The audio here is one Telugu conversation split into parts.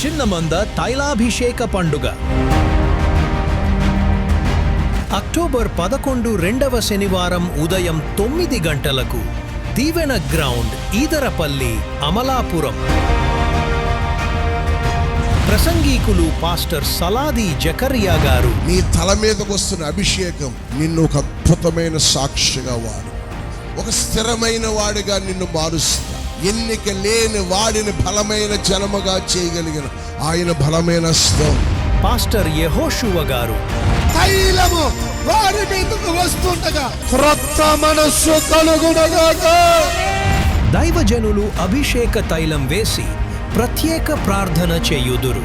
చిన్నమంద తైలాభిషేక పండుగ. అక్టోబర్ పదకొండు రెండవ శనివారం ఉదయం తొమ్మిది గంటలకు దీవెన గ్రౌండ్ ఈదరపల్లి అమలాపురం. ప్రసంగీకులు పాస్టర్ సలాది జకరియా గారు. నీ తల మీదకు వస్తున్న అభిషేకం నిన్ను ఒక అద్భుతమైన సాక్షిగా వాడు. ఒక స్థిరమైన వాడిగా నిన్ను మారుస్తా. ఎన్నిక లేని వాడిని బలమైన జనముగా చేయగలిగిన. ఆయన బలమైన స్థం పాస్టర్ యెహోషువ గారు. తైలము వారి మీదకు వస్తుండగా క్రొత్త మనస్సు కలుగునగాక. దైవజనులు అభిషేక తైలం వేసి ప్రత్యేక ప్రార్థన చేయుదురు.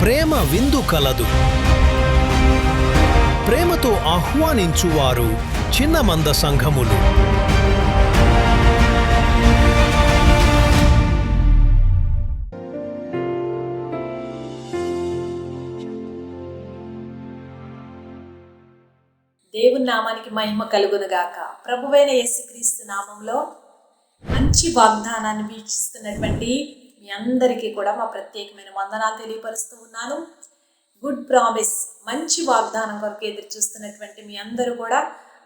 ప్రేమ విందు కలదు. ప్రేమతో ఆహ్వానించువారు చిన్నమంద సంఘములు. దేవుని నామానికి మహిమ కలుగునుగాక ప్రభువైన యేసుక్రీస్తు నామంలో మంచి వాగ్దానాన్ని వీక్షిస్తున్నటువంటి మీ అందరికీ కూడా మా ప్రత్యేకమైన వందనాలు తెలియపరుస్తూ ఉన్నాను. గుడ్ ప్రామిస్ మంచి వాగ్దానం కొరకు ఎదురు చూస్తున్నటువంటి మీ అందరూ కూడా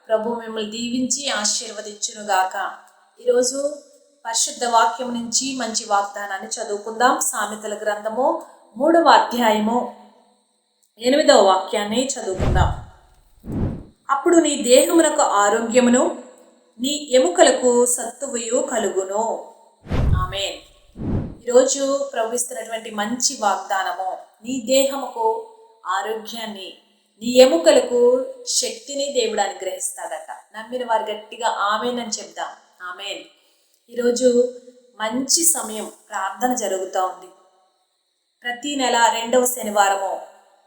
ప్రభు మిమ్మల్ని దీవించి ఆశీర్వదించునుగాక ఈరోజు పరిశుద్ధ వాక్యం నుంచి మంచి వాగ్దానాన్ని చదువుకుందాం. సామెతల గ్రంథము మూడవ అధ్యాయము ఎనిమిదవ వాక్యాన్ని చదువుకుందాం. అప్పుడు నీ దేహమునకు ఆరోగ్యమును నీ ఎముకలకు సత్తువయు కలుగును. ఆమె ఈరోజు ప్రవహిస్తున్నటువంటి మంచి వాగ్దానము నీ దేహముకు ఆరోగ్యాన్ని నీ ఎముకలకు శక్తిని దేవుడు అనుగ్రహిస్తాడట. నమ్మిన వారు గట్టిగా ఆమెనని చెప్దాం. ఆమెన్. ఈరోజు మంచి సమయం ప్రార్థన జరుగుతూ ఉంది. ప్రతి నెల రెండవ శనివారము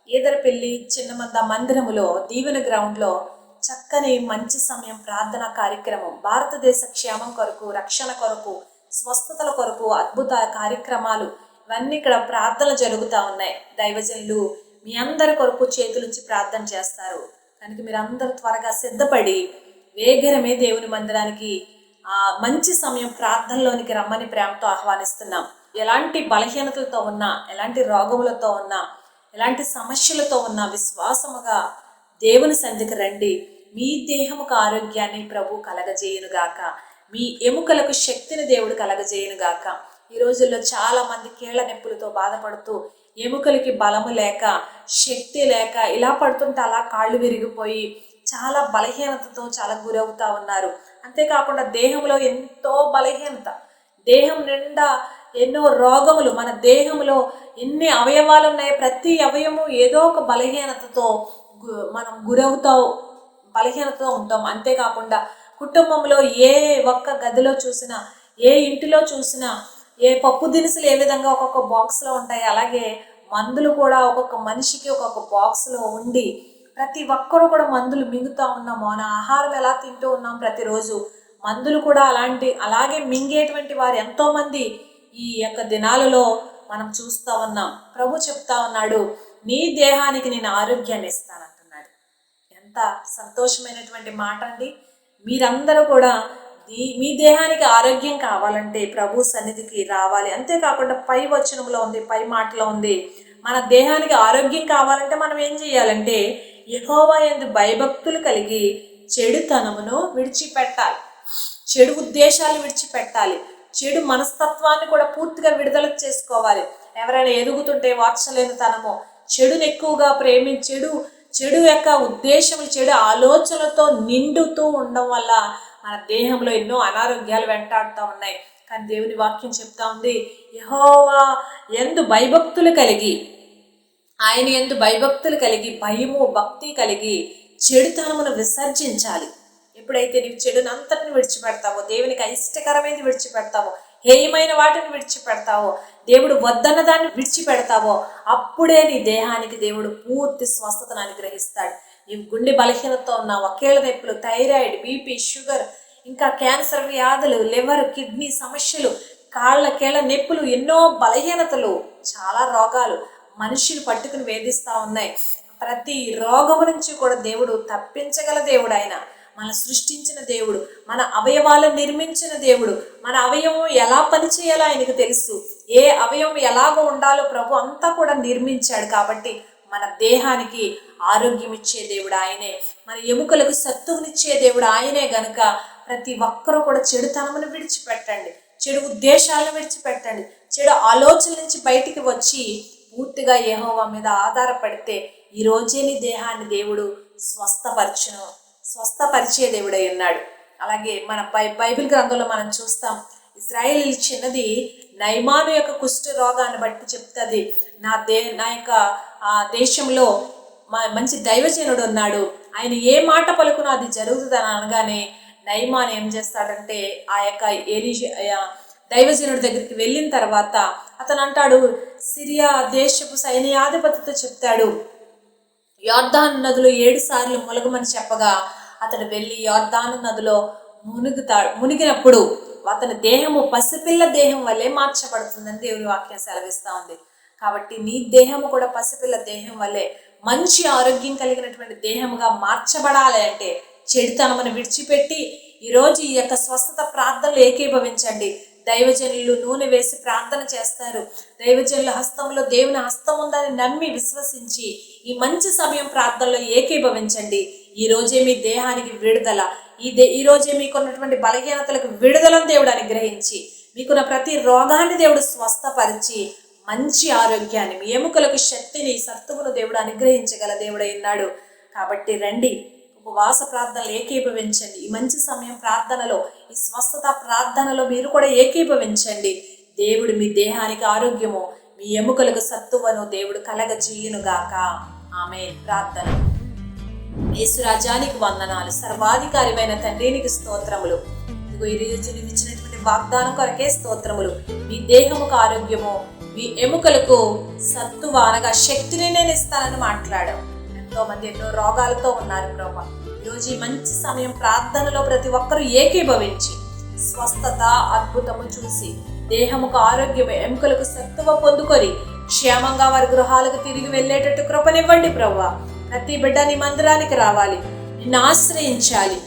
ఈదరపల్లి చిన్నమంద మందిరములో దీవెన గ్రౌండ్లో చక్కని మంచి సమయం ప్రార్థన కార్యక్రమం. భారతదేశ క్షేమం కొరకు రక్షణ కొరకు స్వస్థతల కొరకు అద్భుత కార్యక్రమాలు. ఇవన్నీ ఇక్కడ ప్రార్థనలు జరుగుతూ ఉన్నాయి. దైవజనులు మీ అందరి కొరకు చేతులుంచి ప్రార్థన చేస్తారు. కనుక మీరందరూ త్వరగా సిద్ధపడి వేగరమే దేవుని మందిరానికి ఆ మంచి సమయం ప్రార్థనలోనికి రమ్మని ప్రేమతో ఆహ్వానిస్తున్నాం. ఎలాంటి బలహీనతలతో ఉన్నా ఎలాంటి రోగములతో ఉన్నా ఎలాంటి సమస్యలతో ఉన్నా విశ్వాసముగా దేవుని సంధికి రండి. మీ దేహముకు ఆరోగ్యాన్ని ప్రభు కలగజేయునుగాక మీ ఎముకలకు శక్తిని దేవుడు కలగజేయునుగాక ఈ రోజుల్లో చాలా మంది కీళ్ళ నొప్పులతో బాధపడుతూ ఎముకలకి బలము లేక శక్తి లేక ఇలా పడుతుంటే అలా కాళ్ళు విరిగిపోయి చాలా బలహీనతతో చాలా గురవుతా ఉన్నారు. అంతేకాకుండా దేహంలో ఎంతో బలహీనత. దేహం నిండా ఎన్నో రోగములు మన దేహంలో ఎన్ని అవయవాలు ఉన్నాయి ప్రతి అవయము ఏదో ఒక బలహీనతతో మనం గురవుతా బలహీనతతో ఉంటాం. అంతేకాకుండా కుటుంబంలో ఏ ఒక్క గదిలో చూసినా ఏ ఇంటిలో చూసినా ఏ పప్పు దినుసులు ఏ విధంగా ఒక్కొక్క బాక్స్లో ఉంటాయి అలాగే మందులు కూడా ఒక్కొక్క మనిషికి ఒక్కొక్క బాక్స్లో ఉండి ప్రతి ఒక్కరూ కూడా మందులు మింగుతూ ఉన్నాం. మన ఆహారం ఎలా తింటూ ఉన్నాం ప్రతిరోజు? మందులు కూడా అలాంటి అలాగే మింగేటువంటి వారు ఎంతోమంది ఈ యొక్క దినాలలో మనం చూస్తూ ఉన్నాం. ప్రభు చెప్తా ఉన్నాడు నీ దేహానికి నేను ఆరోగ్యాన్ని ఇస్తానంటున్నాడు. ఎంత సంతోషమైనటువంటి మాట అండి. మీరందరూ కూడా మీ దేహానికి ఆరోగ్యం కావాలంటే ప్రభు సన్నిధికి రావాలి. అంతేకాకుండా పై వచనంలో ఉంది పై మాటలో ఉంది. మన దేహానికి ఆరోగ్యం కావాలంటే మనం ఏం చేయాలంటే యహోవా ఎందు భయభక్తులు కలిగి చెడుతనమును విడిచిపెట్టాలి. చెడు ఉద్దేశాలు విడిచిపెట్టాలి. చెడు మనస్తత్వాన్ని కూడా పూర్తిగా విడుదల చేసుకోవాలి. ఎవరైనా ఎదుగుతుంటే వాత్సలేనితనము చెడుని ఎక్కువగా ప్రేమించడు చెడు యొక్క ఉద్దేశం చెడు ఆలోచనలతో నిండుతూ ఉండడం వల్ల మన దేహంలో ఎన్నో అనారోగ్యాలు వెంటాడుతూ ఉన్నాయి. కానీ దేవుని వాక్యం చెప్తా ఉంది యహోవా ఎందు భయభక్తులు కలిగి ఆయన ఎందు భయభక్తులు కలిగి భయము భక్తి కలిగి చెడుతనమును విసర్జించాలి. ఎప్పుడైతే నీవు చెడునంతటిని విడిచిపెడతావో దేవునికి అయిష్టకరమైనది విడిచిపెడతావో హేయమైన వాటిని విడిచిపెడతావో దేవుడు వద్దన్న దాన్ని విడిచిపెడతావో అప్పుడే నీ దేహానికి దేవుడు పూర్తి స్వస్థతను అనుగ్రహిస్తాడు. నీవు గుండె బలహీనతతో ఉన్న ఒకేళ్ళ నొప్పులు థైరాయిడ్ బీపీ షుగర్ ఇంకా క్యాన్సర్ వ్యాధులు లివర్ కిడ్నీ సమస్యలు కాళ్ళ కీళ్ళ నొప్పులు ఎన్నో బలహీనతలు చాలా రోగాలు మనుషులు పట్టుకుని వేధిస్తూ ఉన్నాయి. ప్రతి రోగం నుంచి కూడా దేవుడు తప్పించగల దేవుడు ఆయన. మన సృష్టించిన దేవుడు మన అవయవాలను నిర్మించిన దేవుడు మన అవయవం ఎలా పనిచేయాలో ఆయనకు తెలుసు. ఏ అవయవం ఎలాగో ఉండాలో ప్రభు అంతా కూడా నిర్మించాడు కాబట్టి మన దేహానికి ఆరోగ్యం ఇచ్చే దేవుడు ఆయనే. మన ఎముకలకు సత్తువునిచ్చే దేవుడు ఆయనే గనుక ప్రతి ఒక్కరూ కూడా చెడుతనమును విడిచిపెట్టండి. చెడు ఉద్దేశాలను విడిచిపెట్టండి. చెడు ఆలోచన నుంచి బయటికి వచ్చి పూర్తిగా యెహోవా మీద ఆధారపడితే ఈ రోజే నీ దేహాన్ని దేవుడు స్వస్థపరచును. స్వస్థపరిచే దేవుడై ఉన్నాడు. అలాగే మన బై బైబిల్ గ్రంథంలో మనం చూస్తాం ఇజ్రాయేల్ చిన్నది నైమాను యొక్క కుష్ఠ రోగాన్ని బట్టి చెప్తుంది. నా దే నా యొక్క ఆ దేశంలో మా మంచి దైవజనుడు ఉన్నాడు. ఆయన ఏ మాట పలుకునో అది జరుగుతుందని అనగానే నైమాన్ ఏం చేస్తాడంటే ఆ యొక్క ఏరి దైవజనుడి దగ్గరికి వెళ్ళిన తర్వాత అతను అంటాడు సిరియా దేశపు సైన్యాధిపతితో చెప్తాడు యోర్దాను నదులు ఏడు సార్లు మునగమని చెప్పగా అతడు వెళ్ళి యోర్దాను నదిలో మునుగుతాడు మునిగినప్పుడు అతని దేహము పసిపిల్ల దేహం వల్లే మార్చబడుతుందని దేవుని వాక్యం సెలవిస్తూ ఉంది. కాబట్టి నీ దేహము కూడా పసిపిల్ల దేహం వల్లే మంచి ఆరోగ్యం కలిగినటువంటి దేహముగా మార్చబడాలి అంటే చెడుతనమును విడిచిపెట్టి ఈరోజు ఈ యొక్క స్వస్థత ప్రార్థనలు ఏకీభవించండి. దైవజనులు నూనె వేసి ప్రార్థన చేస్తారు. దైవజనుల హస్తంలో దేవుని హస్తం ఉందని నమ్మి విశ్వసించి ఈ మంచి సమయం ప్రార్థనలో ఏకీభవించండి. ఈ రోజే మీ దేహానికి విడుదల. ఈ దే ఈ రోజే మీకున్నటువంటి బలహీనతలకు విడుదలను దేవుడు అనుగ్రహించి మీకున్న ప్రతి రోగాన్ని దేవుడు స్వస్థపరిచి మంచి ఆరోగ్యాన్ని మీ ఎముకలకు శక్తిని సత్తువును దేవుడు అనుగ్రహించగల దేవుడైనాడు కాబట్టి రండి ఉపవాస ప్రార్థనలు ఏకీభవించండి. ఈ మంచి సమయం ప్రార్థనలో ఈ స్వస్థత ప్రార్థనలో మీరు కూడా ఏకీభవించండి. దేవుడు మీ దేహానికి ఆరోగ్యము మీ ఎముకలకు సత్తువను దేవుడు కలగ గాక ఆమె ప్రార్థన. యేసురాజానికి వందనాలు. సర్వాధికారిమైన తండ్రినికి స్తోత్రములు. ఇదిగో ఈ రోజు నువ్వు ఇచ్చినటువంటి వాగ్దానం కొరకే స్తోత్రములు. మీ దేహముకు ఆరోగ్యము మీ ఎముకలకు సత్తువ అనగా శక్తిని నేను ఇస్తానని మాట్లాడావు. ఎంతో మంది ఎన్నో రోగాలతో ఉన్నారు ప్రభా ఈరోజు ఈ మంచి సమయం ప్రార్థనలో ప్రతి ఒక్కరూ ఏకీభవించి స్వస్థత అద్భుతము చూసి దేహముకు ఆరోగ్యం ఎముకలకు సత్తువ పొందుకొని క్షేమంగా వారి గృహాలకు తిరిగి వెళ్ళేటట్టు కృపనివ్వండి ప్రవ్వా ప్రతి బిడ్డ నీ మందిరానికి రావాలి నిన్ను ఆశ్రయించాలి.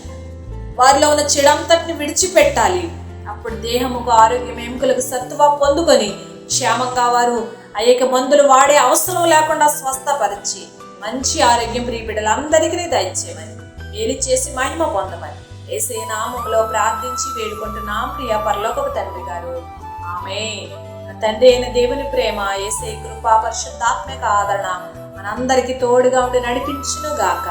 వారిలో ఉన్న చెడంతటిని విడిచిపెట్టాలి. అప్పుడు దేహముకు ఆరోగ్యం ఎముకలకు సత్తువ పొందుకొని క్షేమంగా వారు అయ్యక మందులు వాడే అవసరం లేకుండా స్వస్థపరిచి మంచి ఆరోగ్యం ప్రియ బిడ్డలందరికీ దయచేయమని ఏలి చేసి మహిమ పొందమని ఏసే నామంలో ప్రార్థించి వేడుకుంటున్నాం ప్రియ పరలోకపు తండ్రి గారు. ఆమె తండ్రి అయిన దేవుని ప్రేమ ఏసే కృపా పరిశుద్ధాత్మక ఆదరణ మనందరికీ తోడుగా ఉండి నడిపించునుగాక.